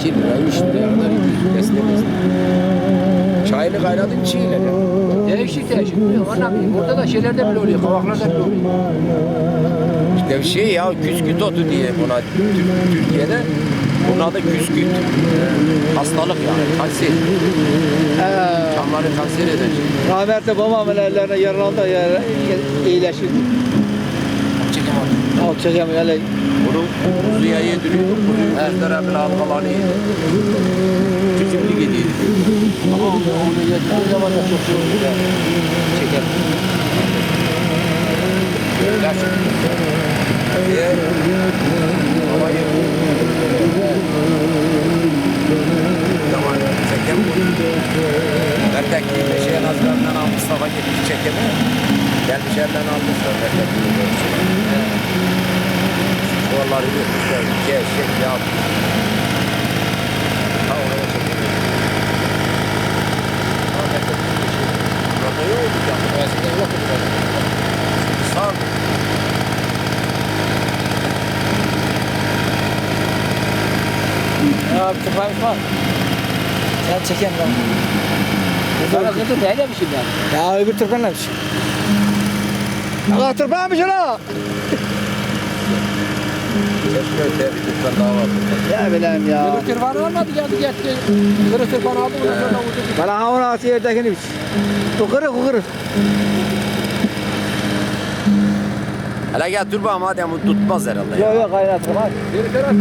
2 lira, 3 liraya kadar gidiyor. Besle besle. Çayını kaynadın çiğle ya. Değişik değişik. Anlamayayım. Burada da şeylerde bile oluyor. Kavaklarda bile oluyor. İşte bir şey ya küsküt otu diye buna Tür- Türkiye'de. Bunun adı küsküt. Hastalık yani kanser. He. Çamları kanser eder. Rahmetli babamın ellerine yaralandı ya iyileşirdi. Çekim atıyor. Al çekeyim öyle. Bunu kuzuya yediriyor. Kuzuyu her bir halkalarını yedi. Tütümlü gidiyor. Ama onu, onu yediğin zaman da çok ya. Çeker. Gerçekten. Diğer havayı Zaman Götürmüşler. İki eşek yağ. Ha oraya çekelim. Ahmet'e bir şey. Yoktu canım. Eskiden yoktu. Sağ ol. Ya bir tıklaymış var. Sen çekeyim ben. Sana kızı neyle bir şey yani? Ya öbür tırpanlamış. Ya tırpanmış la. Keşke daha. Ya bileyim ya. Kırı tırpanı almadı geldi gitti. Kırı tırpanı aldı. Ondan sonra vurdu. Bana havunu atı yerdekini biç. Kukırı kukırı. Hele gel dur bakalım hadi ama tutmaz herhalde. Yok yok kaynatırım hadi. Geri taraf.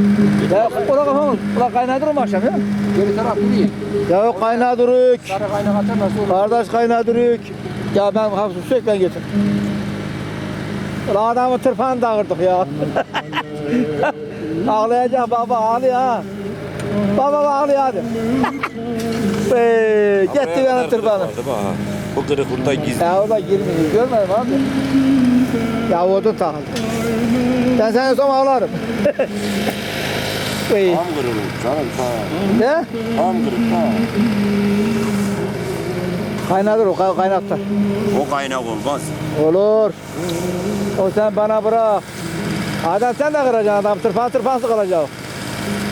Ya ula kafamız. Ula kaynatırım akşam ya. Geri taraf duruyor. Ya yok kaynatırık. Sarı kaynak atar nasıl olur? Kardeş kaynatırık. Ya ben hafif sürekli ben getir. Adamı tırpan dağırdık ya. Ağlayacak baba ağlıyor ha. Baba ağlıyor hadi. Eee, gitti benim tırpanım. Bu kırık burada gizli. Ya orada girmiyor. Görmedim abi. Ya odun takıldı. Ben seni sonra ağlarım. Tam kırık canım ta. ne? Tam kırık ta. Kaynadır o kay- kaynatır. O kaynak olmaz. Olur. O sen bana bırak. Adam sen de kıracaksın adam tırpan tırpan sıkılacak.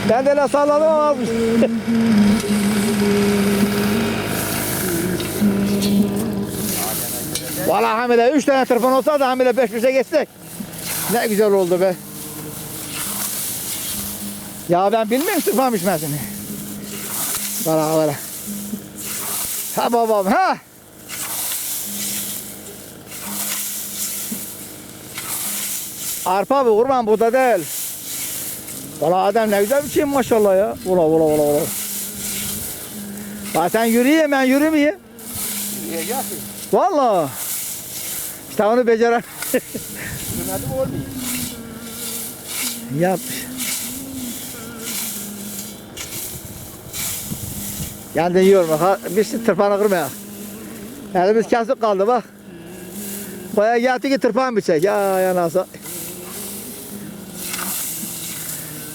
Ben de öyle salladım ama azmış. Valla Hamile üç tane tırpan olsa da Hamile beş beşe geçsek. Ne güzel oldu be. Ya ben bilmiyorum tırpan biçmesini. Valla valla. Ha babam ha. Arpa bu kurban bu da değil. Valla adam ne güzel bir şey maşallah ya. Ula ula ula ula. Bak sen yürüyeyim ben yürümeyeyim. Yiyeceksin. Valla. İşte onu beceren. Olmuyor? Yapmış. Yiyorum. Ha, bir şey tırpanı kırmaya. Elimiz kesik kaldı bak. Baya geldi ki tırpan biçek. Ya ya nasıl.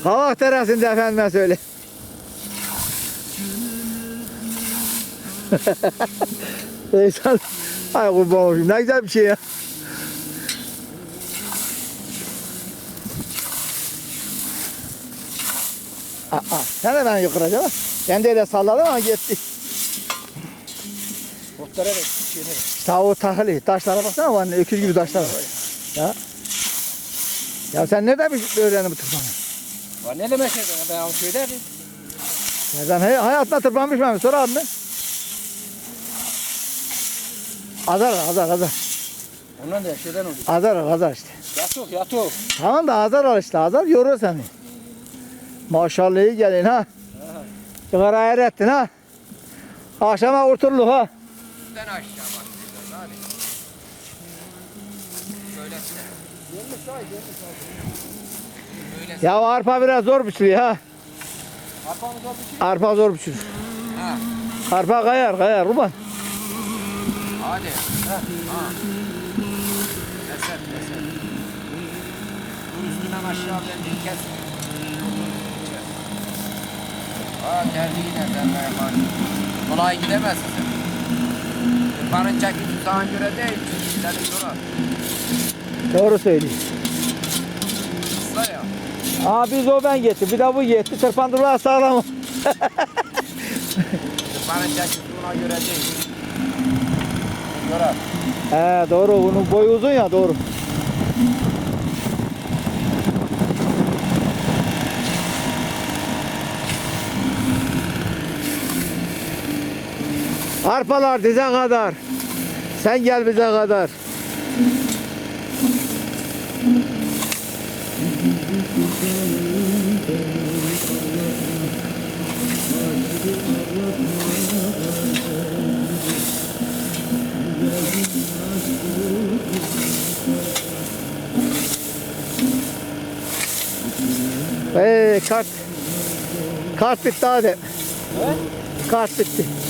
Hava terasında efendime söyle. İnsan, ay kurban olsun. Ne güzel bir şey ya. Aa, sen de ben yukarıca bak. Ben de öyle salladım ama gitti. Şeyine ver. İşte o tahli. Taşlara baksana var. Öküz gibi taşlar var. Ya. Ya sen nereden öğrendin bu tırpanı? Var ne demek ya? Ben onu söylerdim. Nereden? Hay hayatında tırpan biçmemiş. Sor abime. Azar azar azar. Ondan da şeyden oldu. Azar azar işte. Yatuk yatuk. Tamam da azar al işte. Azar yorur seni. Maşallah iyi gelin ha. Sigara ayar ettin ha. Akşama kurtulduk ha. Sen aşağı bak. Hadi. Böylesine. Ya arpa biraz zor biçiliyor ha. Arpamız oldu ki. Arpa zor biçilir. Ha. Arpa kayar kayar kurban. Hadi. Ha. Ha. Eser eser. Dur üstünden aşağı bendin kes. Ha geldi yine be yaman. Kolay gidemezsin sen. Tırpanın çekimi sana göre değil. Gidelim yola. Doğru söylüyor. Isla ya. Aa biz o ben gitti. Bir de bu gitti. Tırpandırlar sağlam. Bana çekisi buna göre değil. Göre. He doğru bunun boyu uzun ya doğru. Arpalar dize kadar. Sen gel bize kadar. Ee, kart. Kart bitti hadi. Kart bitti.